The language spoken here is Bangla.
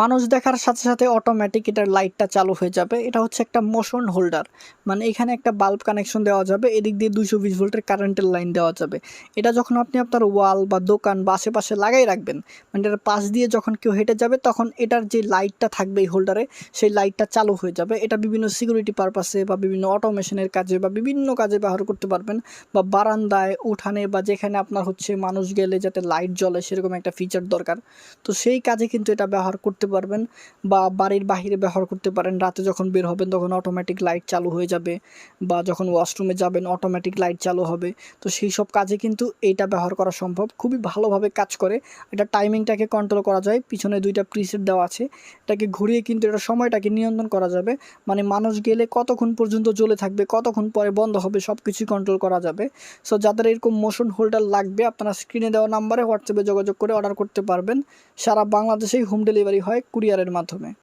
মানুষ দেখার সাথে সাথে অটোমেটিক এটার লাইটটা চালু হয়ে যাবে। এটা হচ্ছে একটা মোশন হোল্ডার মানে এখানে একটা বাল্ব কানেকশন দেওয়া যাবে, এদিক দিয়ে দুশো বিশ ভোল্টের কারেন্টের লাইন দেওয়া যাবে। এটা যখন আপনি আপনার ওয়াল বা দোকান বা আশেপাশে লাগাই রাখবেন মানে এটার পাশ দিয়ে যখন কেউ হেঁটে যাবে, তখন এটার যে লাইটটা থাকবে এই হোল্ডারে সেই লাইটটা চালু হয়ে যাবে। এটা বিভিন্ন সিকিউরিটি পারপাসে বা বিভিন্ন অটোমেশনের কাজে বা বিভিন্ন কাজে ব্যবহার করতে পারবেন বা বারান্দায়, উঠানে বা যেখানে আপনার হচ্ছে মানুষ গেলে যাতে লাইট জ্বলে, সেরকম একটা ফিচার দরকার। তো সেই কাজে কিন্তু এটা ব্যবহার করতে পারবেন বা বাড়ির বাহিরে ব্যবহার করতে পারেন। রাতে যখন বের হবেন তখন অটোমেটিক লাইট চালু হয়ে যাবে বা যখন ওয়াশরুমে যাবেন অটোমেটিক লাইট চালু হবে। তো সেই সব কাজে কিন্তু এইটা ব্যবহার করা সম্ভব। খুবই ভালোভাবে কাজ করে। এটা টাইমিংটাকে কন্ট্রোল করা যায়। পিছনে দুইটা প্রিসেট দেওয়া আছে। এটাকে ঘুরিয়ে কিন্তু এটা সময়টাকে নিয়ন্ত্রণ করা যাবে। মানে মানুষ গেলে কতক্ষণ পর্যন্ত জ্বলে থাকবে, কতক্ষণ পরে বন্ধ হবে সব কিছুই কন্ট্রোল করা যাবে। সো যাদের এরকম মোশন হোল্ডার লাগবে, আপনারা স্ক্রিনে দেওয়া নাম্বারে হোয়াটসঅ্যাপে যোগাযোগ করে অর্ডার করতে পারবেন। সারা বাংলাদেশেই হোম ডেলিভারি হয়। কুরিয়ারের মাধ্যমে।